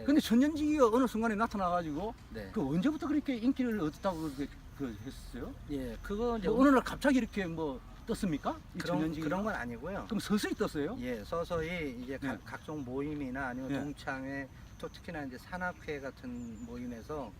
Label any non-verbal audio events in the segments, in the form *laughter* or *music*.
네. 근데 천년지기가 어느 순간에 나타나가지고 네. 그 언제부터 그렇게 인기를 얻었다고 그렇게 그 했어요? 예, 그거 이제 뭐 어느 날 갑자기 이렇게 뭐 떴습니까? 이 그런? 그런 건 아니고요. 그럼 서서히 떴어요? 예, 서서히 이제 네. 각, 각종 모임이나 아니면 네. 동창회 또 특히나 이제 산악회 같은 모임에서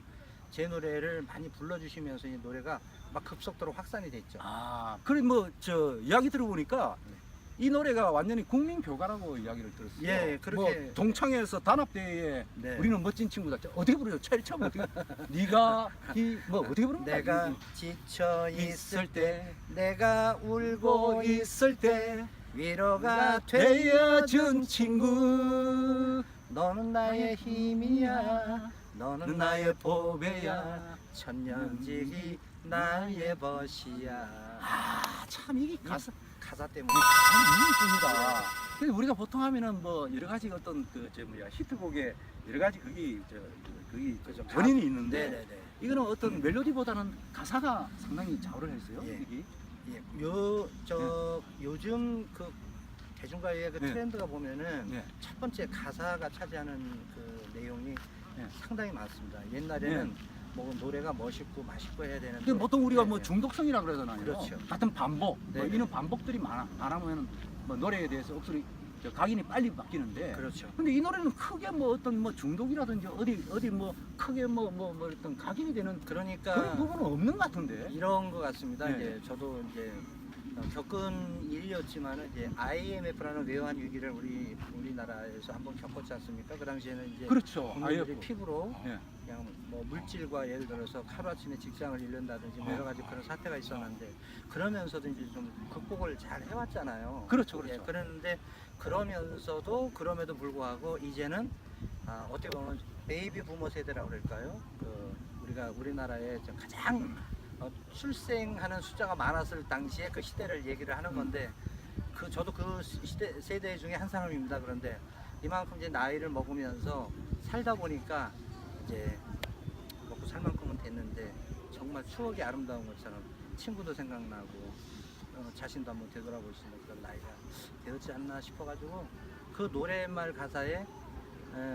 제 노래를 많이 불러주시면서 이 노래가 막 급속도로 확산이 됐죠. 아, 그래 뭐 저 이야기 들어보니까 네. 이 노래가 완전히 국민 교가라고 이야기를 들었어요. 예, 그렇게- 뭐 동창회에서 단합대회에 네. 우리는 멋진 친구다. 저 어떻게 부르죠? 제일 처음 어떻게? *laughs* 네가 이뭐 어떻게 부르는 거야? 내가 지쳐 있을 있을 때, 때 내가 울고 있을 때 위로가 되어준 되어준 친구 너는 나의 힘이야. 너는 나의 보배야. 보배야. 천년지기 나의 벗이야. 아, 참 이게 가사 가사 때문에. 참 이쁩니다. 근데 우리가 보통 하면은 뭐 여러 가지 어떤 그저 뭐야 히트곡에 여러 가지 그게 저 그게 그죠. 원인이 있는데 네네네. 이거는 어떤 멜로디보다는 가사가 상당히 좌우를 했어요. 예. 이게. 예, 요, 저, 요즘 그 대중가요의 그 네. 트렌드가 보면은 네. 첫 번째 가사가 차지하는 그 내용이 네. 상당히 많습니다. 옛날에는 뭐 노래가 멋있고 맛있고 해야 되는데. 근데 보통 우리가 뭐 네, 중독성이라 그러잖아요. 그렇죠. 같은 반복. 뭐 네. 이런 반복들이 많아 많으면 뭐 노래에 대해서 억수로 저 각인이 빨리 바뀌는데. 그렇죠. 근데 이 노래는 크게 뭐 어떤 뭐 중독이라든지 어디 어디 뭐 크게 뭐 뭐 뭐 어떤 각인이 되는 그러니까 그런 부분은 없는 것 같은데. 이런 것 같습니다. 네. 이제 저도 이제 어, 겪은 일이었지만은 이제 IMF라는 외환 위기를 우리 우리나라에서 한번 겪었지 않습니까? 그 당시에는 이제 그렇죠. 국민들이 IF. 피부로 예. 그냥 뭐 물질과 예를 들어서 하루아침에 직장을 잃는다든지 뭐 여러 가지 그런 사태가 있었는데 그러면서도 이제 좀 극복을 잘 해왔잖아요. 그렇죠, 그렇죠. 예, 그랬는데 그러면서도 그럼에도 불구하고 이제는 아, 어떻게 보면 베이비 부모 세대라고 그럴까요? 그 우리가 우리나라에 좀 가장 어, 출생하는 숫자가 많았을 당시에 그 시대를 얘기를 하는 건데 그 저도 그 시대 세대 중에 한 사람입니다. 그런데 이만큼 이제 나이를 먹으면서 살다 보니까 이제 먹고 살 만큼은 됐는데 정말 추억이 아름다운 것처럼 친구도 생각나고 어, 자신도 한번 되돌아볼 수 있는 그런 나이가 되었지 않나 싶어가지고 그 노랫말 가사에 에,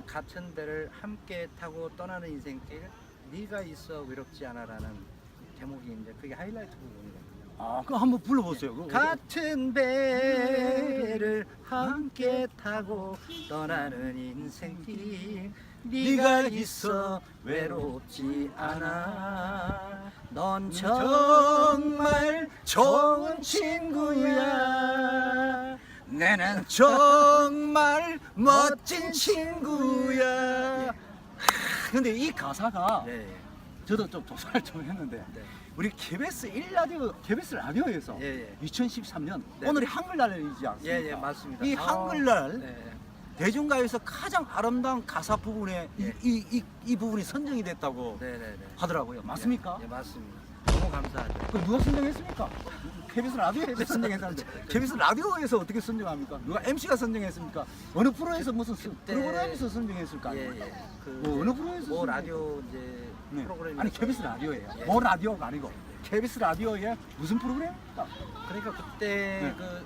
같은 배를 함께 타고 떠나는 인생길 네가 있어 외롭지 않아라는 제목인데 그게 하이라이트 부분이거든요. 아, 그거 한번 불러보세요. 그거. 같은 배를 함께 타고 떠나는 인생길 네가 있어 외롭지 않아 넌 정말 좋은 친구야 내는 *laughs* 정말 멋진 친구야. 근데 이 가사가 네, 저도 좀 조사를 좀 했는데 네. 우리 KBS 1라디오, KBS 라디오에서 예, 예. 2013년 네. 오늘이 한글날이지 않습니까? 예, 예, 맞습니다. 이 아, 한글날 네. 대중가요에서 가장 아름다운 가사 부분에 이, 예. 이, 이, 이 부분이 선정이 됐다고 네, 네, 네. 하더라고요. 맞습니까? 예, 예, 맞습니다. 너무 감사하죠. 그 누가 선정했습니까? KBS 라디오에서 *laughs* 선정했다는데 KBS 라디오에서 어떻게 선정합니까? 누가 MC가 선정했습니까? 어느 프로에서 무슨 스- 그때- 프로그램에서 선정했을 거 예? 예. 그 뭐 어느 프로에서 뭐 선정했- 라디오 이제 네. 프로그램이 아니 KBS 라디오예요. 예. 뭐 라디오가 아니고 KBS 라디오에 무슨 프로그램입니까? 그러니까 그때 네. 그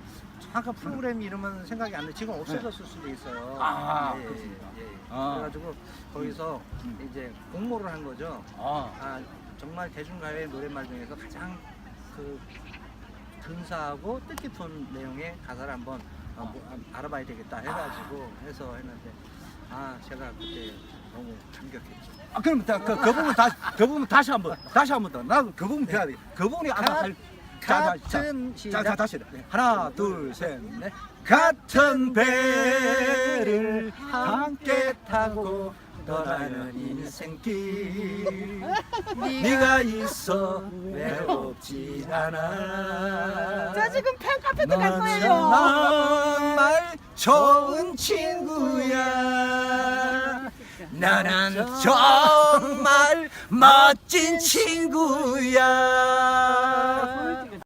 잠깐 프로그램 이름은 생각이 안 나. 지금 없어졌을 수도 있어요. 아, 예, 그렇습니까? 예, 예. 아. 그래가지고 거기서 음. 이제 공모를 한 거죠. 아, 아 정말 대중가요의 노랫말 중에서 가장 그 근사하고 뜻깊은 내용의 가사를 한번 어, 뭐, 아, 알아봐야 되겠다 해가지고 해서 했는데 아 제가 그때 너무 감격했죠. 아 그럼 다, 그, 그 부분 다시 그 부분 다시 한번 다시 한번 더. 나 그 부분 배워야 돼. 그 부분이 아까 가- 할 자, 자, 자, 같은 자, 시작. 자, 다시 하나, 둘, 셋, 넷. 넷. 같은 배를 함께 타고 떠나는 인생길 네가 있어 외롭지 않아. 저 지금 팬카페도 갈넌 거예요. 정말 좋은 친구야. 나는 정말 멋진 친구야